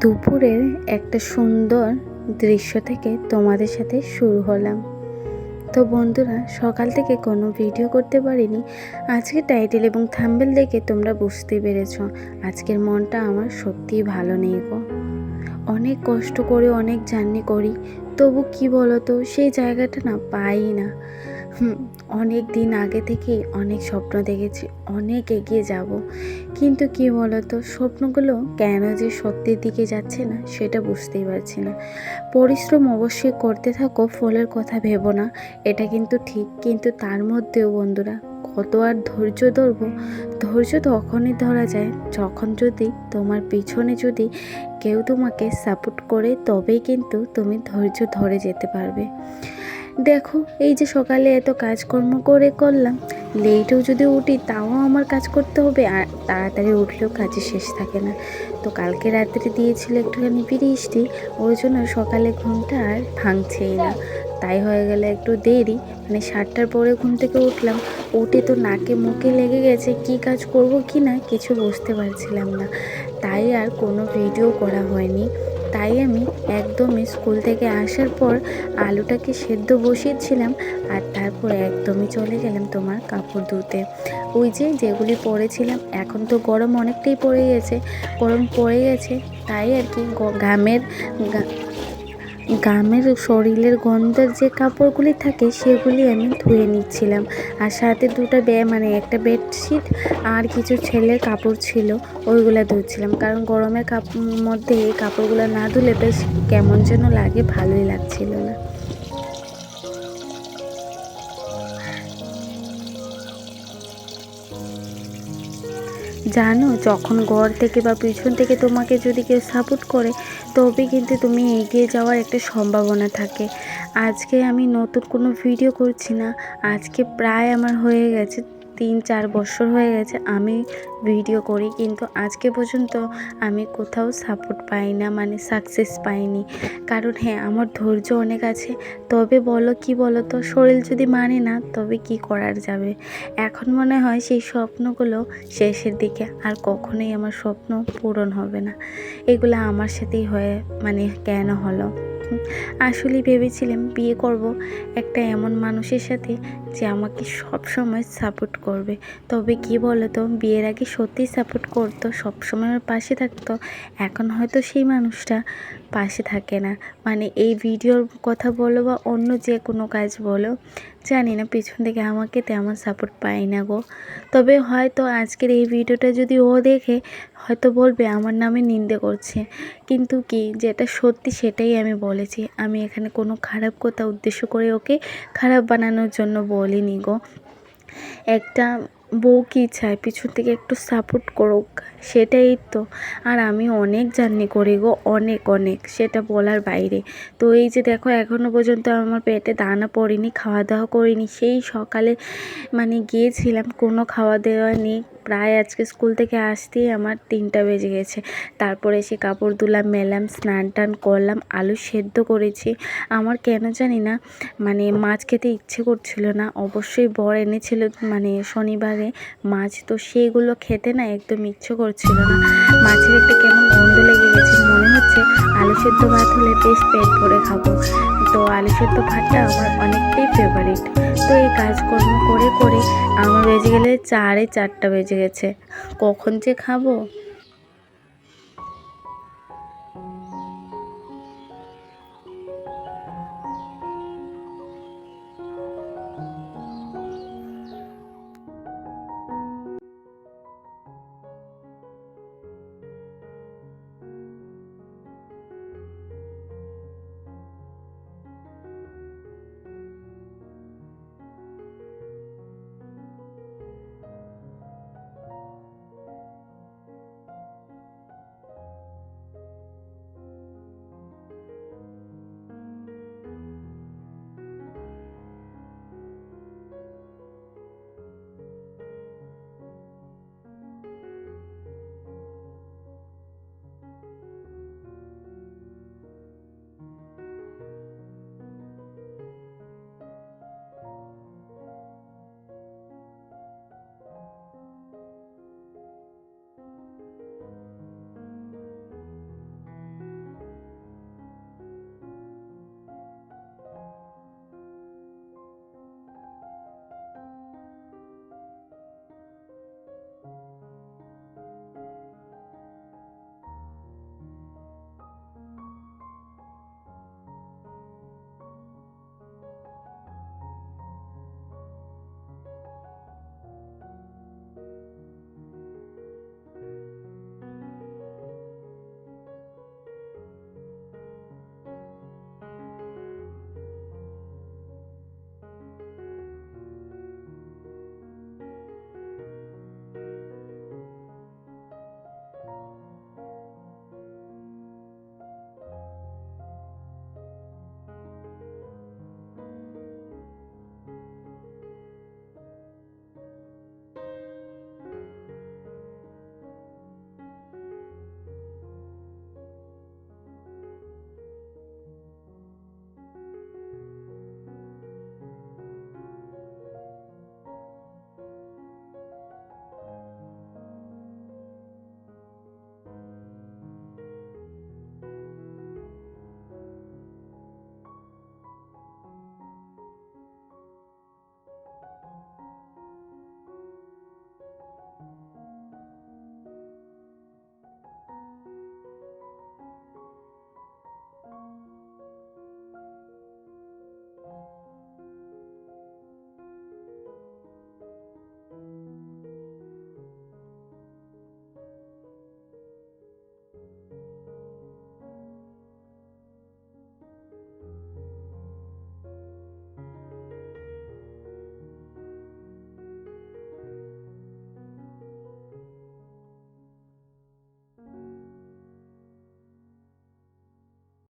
দুপুরের একটা সুন্দর দৃশ্য থেকে তোমাদের সাথে শুরু হলাম। তো বন্ধুরা, সকাল থেকে কোনো ভিডিও করতে পারিনি। আজকে টাইটেল এবং থাম্বেল দেখে তোমরা বুঝতে পেরেছ আজকের মনটা আমার সত্যিই ভালো নেই গো। অনেক কষ্ট করে, অনেক জার্নি করি তবু কি বলো তো সেই জায়গাটা না পাই না। অনেক দিন আগে থেকেই অনেক স্বপ্ন দেখেছি, অনেক এগিয়ে যাব। কিন্তু কি বলতো, স্বপ্নগুলো কেন যে সত্যের দিকে যাচ্ছে না, সেটা বুঝতেই পারছি না। পরিশ্রম অবশ্যই করতে থাকো, ফলের কথা ভেবো না, এটা কিন্তু ঠিক। কিন্তু তার মধ্যেও বন্ধুরা কত আর ধৈর্য ধরবো? ধৈর্য তখনই ধরা যায় যখন যদি তোমার পিছনে যদি কেউ তোমাকে সাপোর্ট করে, তবেই কিন্তু তুমি ধৈর্য ধরে যেতে পারবে। দেখো, এই যে সকালে এত কাজকর্ম করে করলাম, লেটেও যদি উঠি তাও আমার কাজ করতে হবে, আর তাড়াতাড়ি উঠলেও কাজে শেষ থাকে না। তো কালকে রাত্রে দিয়েছিল একটুখানি বৃষ্টি, ওই জন্য সকালে ঘুমটা আর ভাঙছেই না। তাই হয়ে গেলে একটু দেরি। মানে সাতটার পরে ঘুম থেকে উঠলাম। উঠে তো নাকে মুখে লেগে গেছে, কি কাজ করব কি না কিছু বুঝতে পারছিলাম না। তাই আর কোনো ভিডিও করা হয়নি। তাই আমি একদমই স্কুল থেকে আসার পর আলুটাকে সেদ্ধ বসিয়েছিলাম আর তারপর একদমই চলে গেলাম তোমার কাপড় ধুতে। ওই যে যেগুলি পরেছিলাম, এখন তো গরম অনেকটাই পড়ে গেছে, গরম পড়ে গেছে, তাই আর কি ঘামের গামের শরীরের গন্ধের যে কাপড়গুলি থাকে, সেগুলি আমি ধুয়ে নিচ্ছিলাম। আর সাথে দুটা বে মানে একটা বেডশিট আর কিছু ছেলের কাপড় ছিল, ওইগুলো ধুচ্ছিলাম। কারণ গরমের কাপ মধ্যে এই কাপড়গুলো না ধুলে বেশ কেমন যেন লাগে, ভালোই লাগছিল না। জানো, যখন ঘর থেকে বা পিছন থেকে তোমাকে যদি কেউ সাপোর্ট করে তবে কিন্তু তুমি এগিয়ে যাওয়ার একটা সম্ভাবনা থাকে। আজকে আমি নতুন কোনো ভিডিও করছি না। আজকে প্রায় আমার হয়ে গেছে তিন চার বছর হয়ে গেছে। আমি ভিডিও করি, কিন্তু আজকে পর্যন্ত আমি কোথাও সাপোর্ট পাই না মানে সাকসেস পাইনি। কারণ হ্যাঁ আমার ধৈর্য অনেক আছে, তবে বলো কি বলো তো শরীর যদি মানে না, তবে কি করার যাবে? এখন মনে হয় সেই স্বপ্নগুলো শেষের দিকে, আর কখনোই আমার স্বপ্ন পূরণ হবে না। এগুলো আমার সাথেই হয়ে মানে কেন হলো? আসলে ভেবেছিলাম বিয়ে করব একটা এমন মানুষের সাথে যে আমাকে সব সময় সাপোর্ট করবে। তবে কি বলো তো বিয়ের আগে সত্যি সাপোর্ট করতো সব সময় আমার পাশে থাকতো। এখন হয়তো সেই মানুষটা পাশে থাকে না। মানে এই ভিডিওর কথা বলো বা অন্য যে কোনো কাজ বলো, জানি না, পিছন থেকে আমাকে তেমন সাপোর্ট পাই না গো। তবে হয়তো আজকের এই ভিডিওটা যদি ও দেখে, হয়তো বলবে, আমার নামে নিন্দে করছে। কিন্তু কি, যেটা সত্যি সেটাই আমি বলেছি। আমি এখানে কোনো খারাপ কথা উদ্দেশ্য করে ওকে খারাপ বানানোর জন্য বলিনি গো। একটা বউ কী চায় পিছন থেকে একটু সাপোর্ট করুক। সেটাই তো। আর আমি অনেক জার্নি করি গো, অনেক অনেক, সেটা বলার বাইরে। তো এই যে দেখো এখনও পর্যন্ত আমার পেটে দানা পড়েনি খাওয়া দাওয়া করিনি। সেই সকালে মানে গিয়েছিলাম, কোনো খাওয়া দাওয়া নেই। প্রায় আজকে স্কুল থেকে আসতেই আমার তিনটা বেজে গেছে। তারপরে এসে কাপড় ধুলাম, মেলাম, স্নান টান করলাম, আলু সেদ্ধ করেছি। আমার কেন জানি না মানে মাছ খেতে ইচ্ছে করছিল না। অবশ্যই বর এনেছিল মানে শনিবারে মাছ। তো সেইগুলো খেতে না একদম ইচ্ছে করছিল না। মাছের একটা কেমন গন্ধ লেগে গেছে। মনে হচ্ছে আলু সেদ্ধ ভাত হলে বেশ পেট ভরে খাব। তো আলু সেদ্ধ ভাতটা আমার অনেকটাই ফেভারিট তো এই কাজকর্ম করে করে আমার বেজে গেলে চারে চারটা বেজে গেছে। কখন যে খাব?